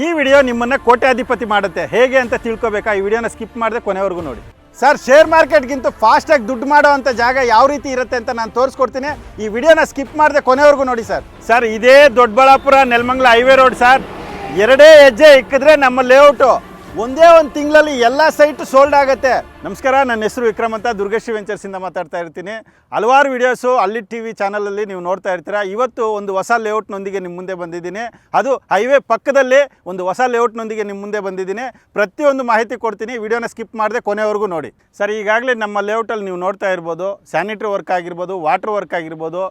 ಈ ವಿಡಿಯೋ ನಿಮ್ಮನ್ನ ಕೋಟ್ಯಾಧಿಪತಿ ಮಾಡುತ್ತೆ. ಹೇಗೆ ಅಂತ ತಿಳ್ಕೊಬೇಕಾ? ಈ ವಿಡಿಯೋನ ಸ್ಕಿಪ್ ಮಾಡದೆ ಕೊನೆವರೆಗೂ ನೋಡಿ. ಸರ್ ಶೇರ್ ಮಾರ್ಕೆಟ್ಗಿಂತ ಫಾಸ್ಟಾಗಿ ದುಡ್ಡು ಮಾಡೋ ಜಾಗ ಯಾವ ರೀತಿ ಇರುತ್ತೆ ಅಂತ ನಾನು ತೋರಿಸ್ಕೊಡ್ತೀನಿ. ಈ ವಿಡಿಯೋನ ಸ್ಕಿಪ್ ಮಾಡಿದೆ ಕೊನೆವರೆಗೂ ನೋಡಿ ಸರ್. ಸರ್, ಇದೇ Doddaballapura, Nelamangala highway road sir. ಎರಡೇ ಹೆಜ್ಜೆ ಇಕ್ಕಿದ್ರೆ ನಮ್ಮ ಲೇಔಟು ಒಂದೇ ಒಂದು ತಿಂಗಳಲ್ಲಿ ಎಲ್ಲ ಸೈಟ್ ಸೋಲ್ಡ್ ಆಗುತ್ತೆ. ನಮಸ್ಕಾರ, ನನ್ನ ಹೆಸರು ವಿಕ್ರಮ್ ಅಂತ ದುರ್ಗಶ್ರೀ ವೆಂಚರ್ಸಿಂದ ಮಾತಾಡ್ತಾ ಇರ್ತೀನಿ. ಹಲವಾರು ವಿಡಿಯೋಸು ಅಲ್ಲಿ ಟಿ ವಿ ಚಾನಲಲ್ಲಿ ನೀವು ನೋಡ್ತಾ ಇರ್ತೀರಾ. ಇವತ್ತು ಒಂದು ಹೊಸ ಲೇಔಟ್ನೊಂದಿಗೆ ನಿಮ್ಮ ಮುಂದೆ ಬಂದಿದ್ದೀನಿ. ಅದು ಹೈವೇ ಪಕ್ಕದಲ್ಲಿ ಒಂದು ಹೊಸ ಲೇಔಟ್ನೊಂದಿಗೆ ನಿಮ್ಮ ಮುಂದೆ ಬಂದಿದ್ದೀನಿ. ಪ್ರತಿಯೊಂದು ಮಾಹಿತಿ ಕೊಡ್ತೀನಿ. ವಿಡಿಯೋನ ಸ್ಕಿಪ್ ಮಾಡದೆ ಕೊನೆವರೆಗೂ ನೋಡಿ. ಸರ್, ಈಗಾಗಲೇ ನಮ್ಮ ಲೇಔಟಲ್ಲಿ ನೀವು ನೋಡ್ತಾ ಇರ್ಬೋದು. ಸ್ಯಾನಿಟ್ರಿ ವರ್ಕ್ ಆಗಿರ್ಬೋದು ವಾಟರ್ ವರ್ಕ್ ಆಗಿರ್ಬೋದು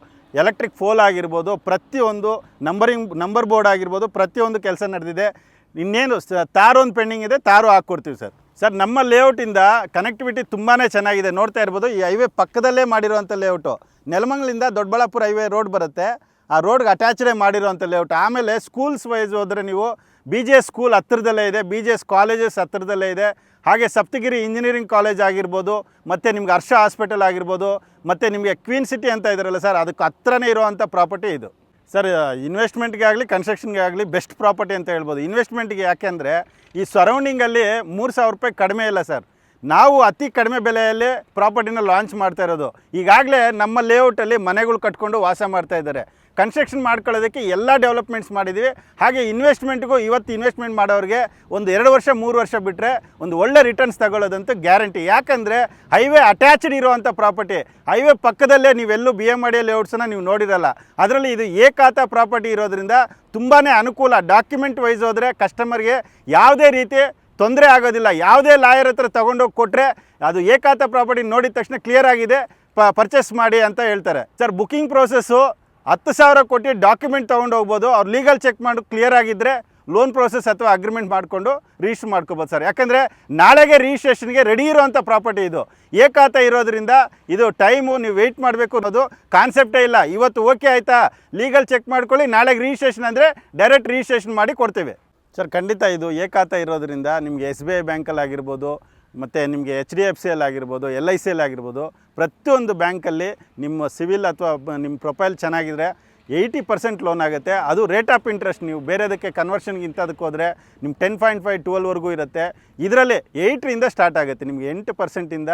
ಎಲೆಕ್ಟ್ರಿಕ್ ಫೋಲ್ ಆಗಿರ್ಬೋದು, ಪ್ರತಿಯೊಂದು ನಂಬರಿಂಗ್ ನಂಬರ್ ಬೋರ್ಡ್ ಆಗಿರ್ಬೋದು, ಪ್ರತಿಯೊಂದು ಕೆಲಸ ನಡೆದಿದೆ. ಇನ್ನೇನು ತಾರು ಒಂದು ಪೆಂಡಿಂಗ್ ಇದೆ, ತಾರು ಹಾಕ್ಕೊಡ್ತೀವಿ ಸರ್. ಸರ್, ನಮ್ಮ ಲೇಔಟಿಂದ ಕನೆಕ್ಟಿವಿಟಿ ತುಂಬಾ ಚೆನ್ನಾಗಿದೆ. ನೋಡ್ತಾ ಇರ್ಬೋದು, ಈ ಹೈವೇ ಪಕ್ಕದಲ್ಲೇ ಮಾಡಿರುವಂಥ ಲೇಔಟು. ನೆಲಮಂಗ್ಲಿಂದ ದೊಡ್ಡಬಳ್ಳಾಪುರ ಹೈವೇ ರೋಡ್ ಬರುತ್ತೆ. ಆ ರೋಡ್ಗೆ ಅಟ್ಯಾಚ್ಡೇ ಮಾಡಿರುವಂಥ ಲೇಔಟ್. ಆಮೇಲೆ ಸ್ಕೂಲ್ಸ್ ವೈಸ್ ಹೋದರೆ ನೀವು ಬಿ ಜೆ ಎಸ್ ಸ್ಕೂಲ್ ಹತ್ತಿರದಲ್ಲೇ ಇದೆ ಬಿ ಜೆ ಎಸ್ ಕಾಲೇಜಸ್ ಹತ್ತಿರದಲ್ಲೇ ಇದೆ. ಹಾಗೆ ಸಪ್ತಗಿರಿ ಇಂಜಿನಿಯರಿಂಗ್ ಕಾಲೇಜ್ ಆಗಿರ್ಬೋದು, ಮತ್ತು ನಿಮ್ಗೆ ಹರ್ಷ ಹಾಸ್ಪಿಟಲ್ ಆಗಿರ್ಬೋದು, ಮತ್ತು ನಿಮಗೆ ಕ್ವೀನ್ ಸಿಟಿ ಅಂತ ಇದ್ದಾರಲ್ಲ ಸರ್, ಅದಕ್ಕೆ ಹತ್ರನೇ ಇರುವಂಥ ಪ್ರಾಪರ್ಟಿ ಇದು. ಸರ್ ಇನ್ವೆಸ್ಟ್ಮೆಂಟ್ಗೆ ಆಗಲಿ ಕನ್ಸ್ಟ್ರಕ್ಷನ್ಗೆ ಆಗಲಿ ಬೆಸ್ಟ್ ಪ್ರಾಪರ್ಟಿ ಅಂತ ಹೇಳ್ಬೋದು. ಇನ್ವೆಸ್ಟ್ಮೆಂಟ್ಗೆ ಯಾಕೆಂದರೆ ಈ ಸರೌಂಡಿಂಗಲ್ಲಿ ಮೂರು ಸಾವಿರ ರೂಪಾಯಿ ಕಡಿಮೆ ಇಲ್ಲ ಸರ್. ನಾವು ಅತಿ ಕಡಿಮೆ ಬೆಲೆಯಲ್ಲಿ ಪ್ರಾಪರ್ಟಿನ ಲಾಂಚ್ ಮಾಡ್ತಾ ಇರೋದು. ಈಗಾಗಲೇ ನಮ್ಮ ಲೇಔಟಲ್ಲಿ ಮನೆಗಳು ಕಟ್ಕೊಂಡು ವಾಸ ಮಾಡ್ತಾ ಇದ್ದಾರೆ. ಕನ್ಸ್ಟ್ರಕ್ಷನ್ ಮಾಡ್ಕೊಳ್ಳೋದಕ್ಕೆ ಎಲ್ಲ ಡೆವಲಪ್ಮೆಂಟ್ಸ್ ಮಾಡಿದ್ದೀವಿ. ಹಾಗೆ ಇನ್ವೆಸ್ಟ್ಮೆಂಟ್ಗೂ ಇವತ್ತು ಇನ್ವೆಸ್ಟ್ಮೆಂಟ್ ಮಾಡೋರಿಗೆ ಒಂದು ಎರಡು ವರ್ಷ, ಮೂರು ವರ್ಷ ಬಿಟ್ಟರೆ ಒಂದು ಒಳ್ಳೆ ರಿಟರ್ನ್ಸ್ ತಗೊಳ್ಳೋದಂತೂ ಗ್ಯಾರಂಟಿ ಯಾಕಂದರೆ ಹೈವೇ ಅಟ್ಯಾಚ್ಡ್ ಇರುವಂಥ ಪ್ರಾಪರ್ಟಿ ಹೈವೇ ಪಕ್ಕದಲ್ಲೇ ನೀವೆಲ್ಲೂ ಬಿ ಎಂ ಡಿ ಲೇಔಟ್ಸನ್ನು ನೀವು ನೋಡಿರಲ್ಲ. ಅದರಲ್ಲಿ ಇದು ಏಕಾತ ಪ್ರಾಪರ್ಟಿ ಇರೋದ್ರಿಂದ ತುಂಬಾ ಅನುಕೂಲ. ಡಾಕ್ಯುಮೆಂಟ್ ವೈಸ್ ಹೋದರೆ ಕಸ್ಟಮರ್ಗೆ ಯಾವುದೇ ರೀತಿ ತೊಂದರೆ ಆಗೋದಿಲ್ಲ. ಯಾವುದೇ ಲಾಯರ್ ಹತ್ರ ತೊಗೊಂಡೋಗಿ ಕೊಟ್ಟರೆ ಅದು ಏಕಾತ ಪ್ರಾಪರ್ಟಿ ನೋಡಿದ ತಕ್ಷಣ ಕ್ಲಿಯರ್ ಆಗಿದೆ. ಪ ಪರ್ಚೇಸ್ ಮಾಡಿ ಅಂತ ಹೇಳ್ತಾರೆ. ಸರ್ ಬುಕಿಂಗ್ ಪ್ರೋಸೆಸ್ಸು ಹತ್ತು ಸಾವಿರ ಕೊಟ್ಟು ಡಾಕ್ಯುಮೆಂಟ್ ತೊಗೊಂಡು ಹೋಗ್ಬೋದು. ಅವ್ರು ಲೀಗಲ್ ಚೆಕ್ ಮಾಡಿ ಕ್ಲಿಯರ್ ಆಗಿದ್ದರೆ ಲೋನ್ ಪ್ರೋಸೆಸ್ ಅಥವಾ ಅಗ್ರಿಮೆಂಟ್ ಮಾಡಿಕೊಂಡು ರಿಜಿಸ್ಟರ್ ಮಾಡ್ಕೋಬೋದು ಸರ್. ಯಾಕಂದರೆ ನಾಳೆಗೆ ರಿಜಿಸ್ಟ್ರೇಷನ್ಗೆ ರೆಡಿ ಇರುವಂಥ ಪ್ರಾಪರ್ಟಿ ಇದು. ಏಕಾತ ಇರೋದ್ರಿಂದ ಇದು ಟೈಮು ನೀವು ವೆಯ್ಟ್ ಮಾಡಬೇಕು ಅನ್ನೋದು ಕಾನ್ಸೆಪ್ಟೇ ಇಲ್ಲ. ಇವತ್ತು ಓಕೆ ಆಯಿತಾ? ಲೀಗಲ್ ಚೆಕ್ ಮಾಡ್ಕೊಳ್ಳಿ, ನಾಳೆಗೆ ರಿಜಿಸ್ಟ್ರೇಷನ್ ಅಂದರೆ ಡೈರೆಕ್ಟ್ ರಿಜಿಸ್ಟ್ರೇಷನ್ ಮಾಡಿ ಕೊಡ್ತೇವೆ. ಸರ್, ಖಂಡಿತ ಇದು ಏಕಾತ ಇರೋದ್ರಿಂದ ನಿಮಗೆ ಎಸ್ ಬಿ ಐ ಬ್ಯಾಂಕಲ್ಲಿ ಆಗಿರ್ಬೋದು, ಮತ್ತು ನಿಮಗೆ H D F C L ಆಗಿರ್ಬೋದು ಎಲ್ ಐ ಸಿ ಎಲ್ ಪ್ರತಿಯೊಂದು ಬ್ಯಾಂಕಲ್ಲಿ ನಿಮ್ಮ ಸಿವಿಲ್ ಅಥವಾ ನಿಮ್ಮ ಪ್ರೊಫೈಲ್ ಚೆನ್ನಾಗಿದ್ರೆ ಏಯ್ಟಿ ಪರ್ಸೆಂಟ್ ಲೋನ್ ಆಗುತ್ತೆ. ಅದು ರೇಟ್ ಆಫ್ ಇಂಟ್ರೆಸ್ಟ್ ನೀವು ಬೇರೆದಕ್ಕೆ ಕನ್ವರ್ಷನ್ಗೆ ಅದಕ್ಕೆ ಹೋದರೆ ನಿಮ್ಮ ಟೆನ್ ಪಾಯಿಂಟ್ ಫೈವ್ ಟ್ವೆಲ್ವರೆಗೂ ಇರುತ್ತೆ. ಇದರಲ್ಲಿ ಏಯ್ಟ್ರಿಂದ ಸ್ಟಾರ್ಟ್ ಆಗುತ್ತೆ. ನಿಮಗೆ ಎಂಟು ಪರ್ಸೆಂಟಿಂದ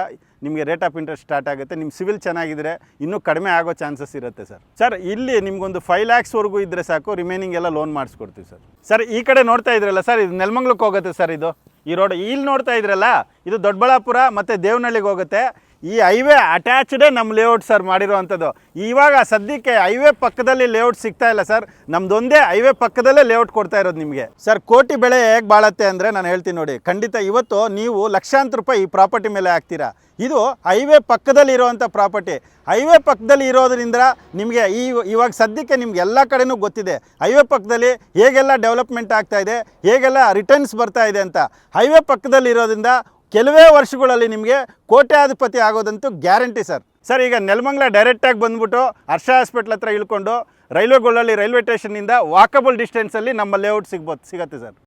ನಿಮಗೆ ರೇಟ್ ಆಫ್ ಇಂಟ್ರೆಸ್ಟ್ ಸ್ಟಾರ್ಟ್ ಆಗುತ್ತೆ. ನಿಮ್ಮ ಸಿವಿಲ್ ಚೆನ್ನಾಗಿದ್ದರೆ ಇನ್ನೂ ಕಡಿಮೆ ಆಗೋ ಚಾನ್ಸಸ್ ಇರುತ್ತೆ ಸರ್ ಸರ್ ಇಲ್ಲಿ ನಿಮಗೊಂದು ಫೈವ್ ಲ್ಯಾಕ್ಸ್ವರೆಗೂ ಇದ್ದರೆ ಸಾಕು ರಿಮೈನಿಂಗ್ ಎಲ್ಲ ಲೋನ್ ಮಾಡಿಸ್ಕೊಡ್ತೀವಿ ಸರ್ ಸರ್ ಈ ಕಡೆ ನೋಡ್ತಾ ಇದ್ರಲ್ಲ ಸರ್ ಇದು ನೆಲಮಂಗ್ಲಕ್ಕೆ ಹೋಗುತ್ತೆ ಸರ್ ಇದು. ಈ ರೋಡ್ ಇಲ್ಲಿ ನೋಡ್ತಾ ಇದ್ರಲ್ಲ, ಇದು ದೊಡ್ಡಬಳ್ಳಾಪುರ ಮತ್ತು ದೇವನಹಳ್ಳಿಗೆ ಹೋಗುತ್ತೆ. ಈ ಹೈವೇ ಅಟ್ಯಾಚ್ಡೇ ನಮ್ಮ ಲೇಔಟ್ ಸರ್ ಮಾಡಿರುವಂಥದ್ದು. ಇವಾಗ ಸದ್ಯಕ್ಕೆ ಹೈವೇ ಪಕ್ಕದಲ್ಲಿ ಲೇಔಟ್ ಸಿಗ್ತಾ ಇಲ್ಲ ಸರ್ ನಮ್ದೊಂದೇ ಹೈವೇ ಪಕ್ಕದಲ್ಲೇ ಲೇಔಟ್ ಕೊಡ್ತಾ ಇರೋದು ನಿಮಗೆ. ಸರ್ ಕೋಟಿ ಬೆಳೆ ಹೇಗೆ ಬಾಳತ್ತೆ ಅಂದರೆ ನಾನು ಹೇಳ್ತೀನಿ ನೋಡಿ. ಖಂಡಿತ ಇವತ್ತು ನೀವು ಲಕ್ಷಾಂತರ ರೂಪಾಯಿ ಈ ಪ್ರಾಪರ್ಟಿ ಮೇಲೆ ಹಾಕ್ತೀರಾ. ಇದು ಹೈವೇ ಪಕ್ಕದಲ್ಲಿ ಇರುವಂಥ ಪ್ರಾಪರ್ಟಿ ಹೈವೇ ಪಕ್ಕದಲ್ಲಿ ಇರೋದ್ರಿಂದ ನಿಮಗೆ ಈ ಇವಾಗ ಸದ್ಯಕ್ಕೆ ನಿಮ್ಗೆ ಎಲ್ಲ ಕಡೆನೂ ಗೊತ್ತಿದೆ. ಹೈವೇ ಪಕ್ಕದಲ್ಲಿ ಹೇಗೆಲ್ಲ ಡೆವಲಪ್ಮೆಂಟ್ ಆಗ್ತಾ ಇದೆ, ಹೇಗೆಲ್ಲ ರಿಟರ್ನ್ಸ್ ಬರ್ತಾ ಇದೆ ಅಂತ. ಹೈವೇ ಪಕ್ಕದಲ್ಲಿ ಇರೋದ್ರಿಂದ ಕೆಲವೇ ವರ್ಷಗಳಲ್ಲಿ ನಿಮಗೆ ಕೋಟ್ಯಾಧಿಪತಿ ಆಗೋದಂತೂ ಗ್ಯಾರಂಟಿ ಸರ್. ಸರ್, ಈಗ ನೆಲಮಂಗ್ಲ ಡೈರೆಕ್ಟಾಗಿ ಬಂದ್ಬಿಟ್ಟು ಹರ್ಷ ಹಾಸ್ಪಿಟ್ಲ್ ಹತ್ರ ಇಳ್ಕೊಂಡು ರೈಲ್ವೆ ಗೊಳ್ಳಲ್ಲಿ ರೈಲ್ವೆ ಸ್ಟೇಷನ್ನಿಂದ ವಾಕಬಲ್ ಡಿಸ್ಟೆನ್ಸಲ್ಲಿ ನಮ್ಮ ಲೇಔಟ್ ಸಿಗ್ಬೋದು, ಸಿಗತ್ತೆ ಸರ್.